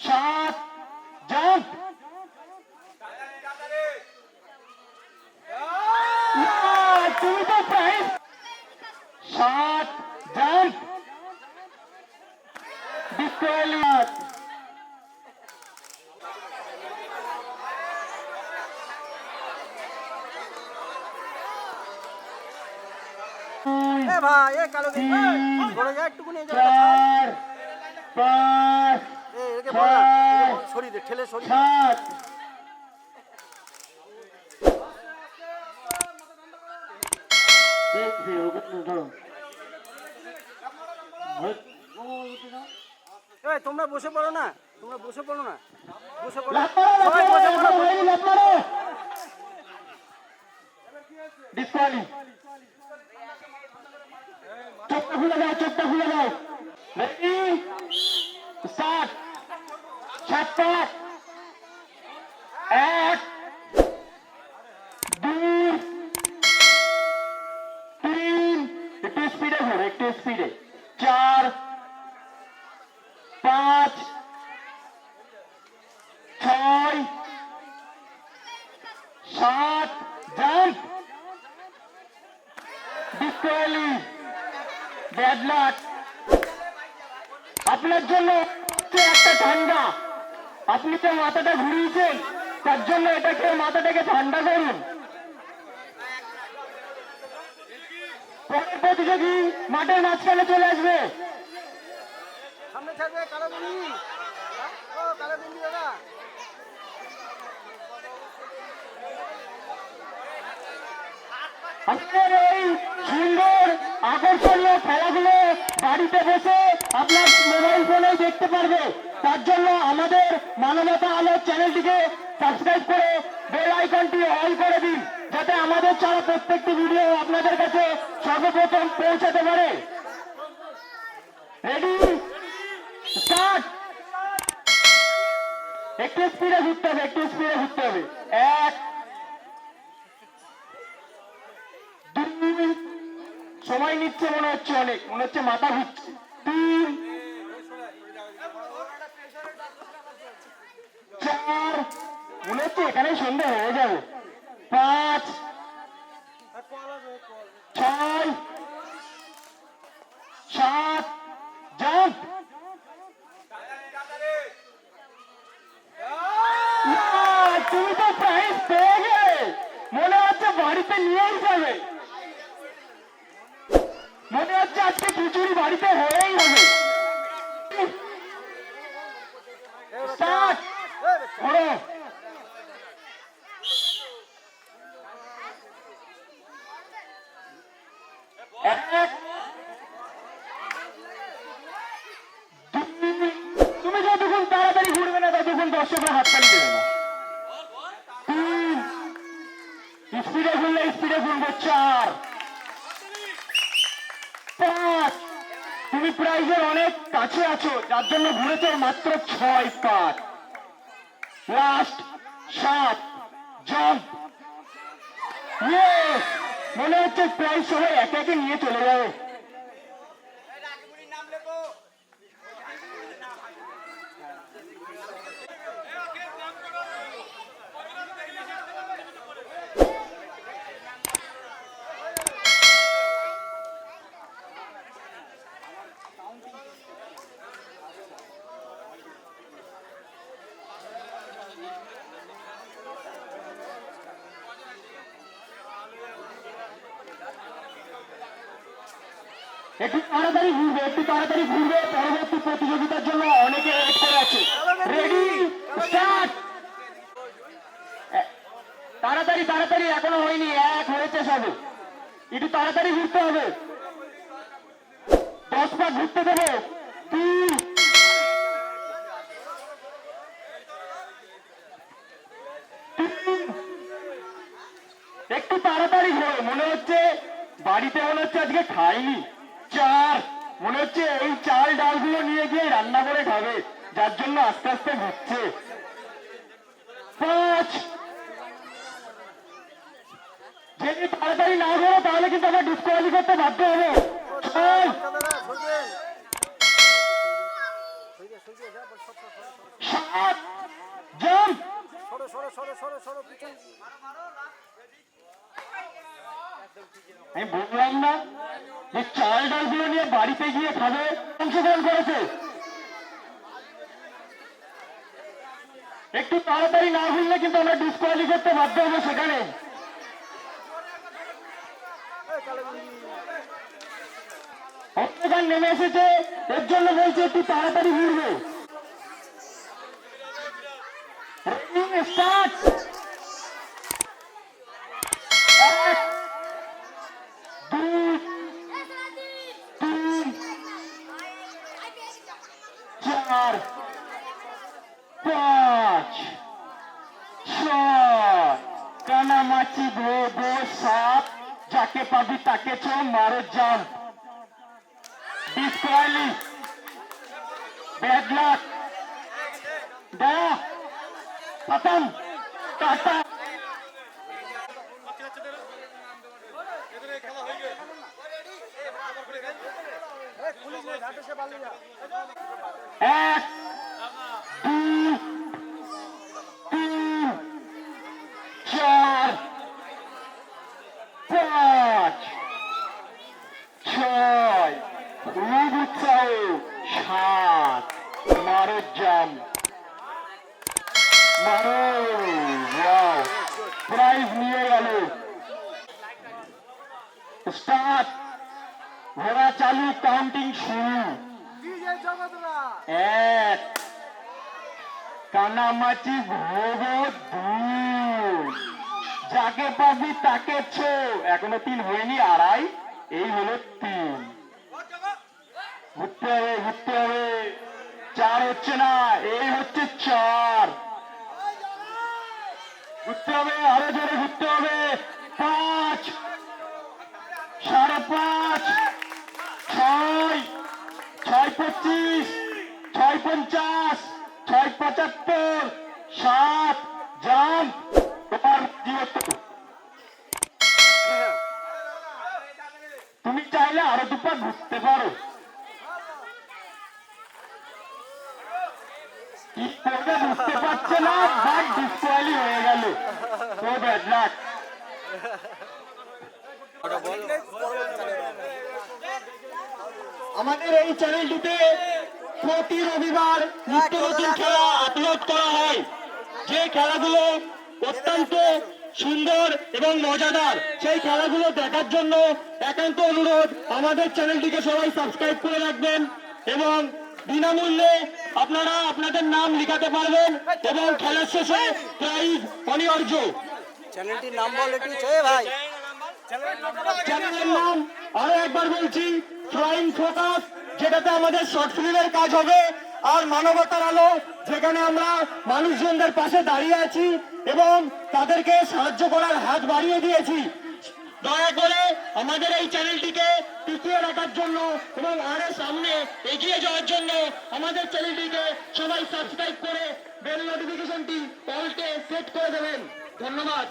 সাত জাম্প তুমি তো প্রাইস সাত জাম্প ডিসকোয়ালিফাইড এ ভাই এ কালো যা একটুকুনি এই জায়গাটা এ একে ঠেলে তোমরা বসে পড়ো না তোমরা বসে পড়ো না। বসে পড়ো। সবাই বসে পড়ো। ডিসকালি। চোখটা খুলে দাও চোখটা খুলে দাও রেডি স্টার্ট সাত পাঁচ এক দুই তিন একটু স্পিডে ঘোর একটু স্পিডে চার পাঁচ ছয় সাত জাম্প ডিসকালি ব্যাড লাক আপনার জন্য একটা ঠান্ডা। আপনি তো মাথাটা ঘুরিয়েছেন তার জন্য এটাকে মাথাটাকে ঠান্ডা করুন। পরের প্রতিযোগী মাঠের মাঝখানে চলে আসবে। সামনে ছাড়বে কালো বিন্দি ও কালো বিন্দি দাদা। আপনার এই সুন্দর আকর্ষণীয় খেলাগুলো বাড়িতে বসে আপনার মোবাইল ফোনে দেখতে পারবে। তার জন্য আমাদের মানবতা আলো চ্যানেলটিকে সাবস্ক্রাইব করে বেল আইকনটি অল করে দিন, যাতে আমাদের ছাড়া প্রত্যেকটি ভিডিও আপনাদের কাছে সর্বপ্রথম পৌঁছাতে পারে। রেডি স্টার্ট একটু স্পিডে ঘুরতে হবে, একটু স্পিডে ঘুরতে হবে। এক, দুই সময় নিচ্ছে মনে হচ্ছে অনেক, মনে হচ্ছে মাথা ঘুরছে। তিন, চার, মনে হচ্ছে এখানে সন্ধ্যা হয়ে যাবে পাঁচ ছয় সাত জাম্প তুমি তো প্রাইজ পেয়ে গেলে মনে হচ্ছে বাড়িতে নিয়েই যাবে মনে হচ্ছে আজকে খিচুড়ি বাড়িতে হয়েই হবে। তুমি যতক্ষণ তাড়াতাড়ি ঘুরবে না, ততক্ষণ দর্শকরা হাততালি দেবে না। স্পিডে ঘুরলে স্পিডে ঘুরবে, চার পাঁচ তুমি প্রাইজের অনেক কাছে আছো, যার জন্য ঘুরেছ মাত্র ছয় পাঁচ লাস্ট সাত জাম্প! মনে হচ্ছে প্রাইজ সবাই একে একে নিয়ে চলে যাবে। একটু তাড়াতাড়ি ঘুরবে, একটু তাড়াতাড়ি ঘুরবে। পরবর্তী প্রতিযোগিতার জন্য অনেকে আছে। Ready, start! তাড়াতাড়ি তাড়াতাড়ি, এখনও হয়নি, এক হয়েছে সবে। একটু তাড়াতাড়ি ঘুরতে হবে। দশ পা ঘুরতে দেবো। তিন। একটু তাড়াতাড়ি ঘোরো, মনে হচ্ছে বাড়িতে মনে হচ্ছে আজকে খাইনি। চার। মনে হচ্ছে এই চাল ডালগুলো নিয়ে গিয়ে রান্না করে খাবে। যার জন্য আস্তে আস্তে ঘুরছে। পাঁচ। যদি তাড়াতাড়ি না ঘোরো, তাহলে কিন্তু আমরা ডিসকোয়ালি করতে বাধ্য হব। আমি বললাম না। যে চাল ডালগুলো নিয়ে বাড়িতে গিয়ে খাবে, অংশগ্রহণ করেছে। একটু তাড়াতাড়ি না ঘুরলে কিন্তু আমরা ডিসকোয়ালি করতে বাধ্য হব সেখানে। এই অন্ধকার নেমে এসেছে, এর জন্য বলছে একটু তাড়াতাড়ি ঘুরবে স্টার্ট এক দুই তিন চার পাঁচ ছয় কানামাছি ভো ভো সাত যাকে পাবি তাকে ছো মারো জাম্প ডিসকালি ব্যাড লাক দয়া খতম টাটা। এক দুই তিন চার পাঁচ ছয় খুব উৎসাহ সাত জাম প্রাইজ নিয়ে গেল। স্টার্ট, ঘোড়া চালু কাউন্টিং শুরু। এক কানামাচি ভোগ দুই। যাকে পাবি তাকে ছো। এখনও তিন হয়নি, আড়াই, এই হলো তিন। ঘুরতে হবে ঘুরতে হবে চার হচ্ছে না এই হচ্ছে চার। ঘুরতে হবে, আরও জোরে ঘুরতে হবে। পাঁচ, সাড়ে পাঁচ, ছয় ছয় পঁচিশ, ছয় পঞ্চাশ, ছয় পঁচাত্তর, সাত জাম তোমার তুমি চাইলে আরও দুপা ঘুরতে পারো। কি বুঝতে পারছে না বাট ডিসকোয়ালি হয়ে গেল তো ব্যাড লাক আমাদের এই চ্যানেলটিতে প্রতি রবিবার নিত্য নতুন খেলা আপলোড করা হয়। যে খেলাগুলো অত্যন্ত সুন্দর এবং মজাদার, সেই খেলাগুলো দেখার জন্য একান্ত অনুরোধ আমাদের চ্যানেলটিকে সবাই সাবস্ক্রাইব করে রাখবেন এবং বিনামূল্যে আপনারা আপনাদের নাম লিখাতে পারবেন এবং খেলার শেষে প্রাইজ অনিবার্য চ্যানেলটির নাম বল একটু ভাই। চ্যানেলের নাম আরও একবার বলছি ফ্লাইং ফোকাস যেটাতে আমাদের শর্ট ফিল্মের কাজ হবে। আর মানবতার আলো যেখানে আমরা মানুষজনদের পাশে দাঁড়িয়ে আছি এবং তাদেরকে সাহায্য করার হাত বাড়িয়ে দিয়েছি। দয়া করে আমাদের এই চ্যানেলটিকে টিকিয়ে রাখার জন্য এবং আরও সামনে এগিয়ে যাওয়ার জন্য আমাদের চ্যানেলটিকে সবাই সাবস্ক্রাইব করে বেল নোটিফিকেশনটি অলটে সেট করে দেবেন। ধন্যবাদ।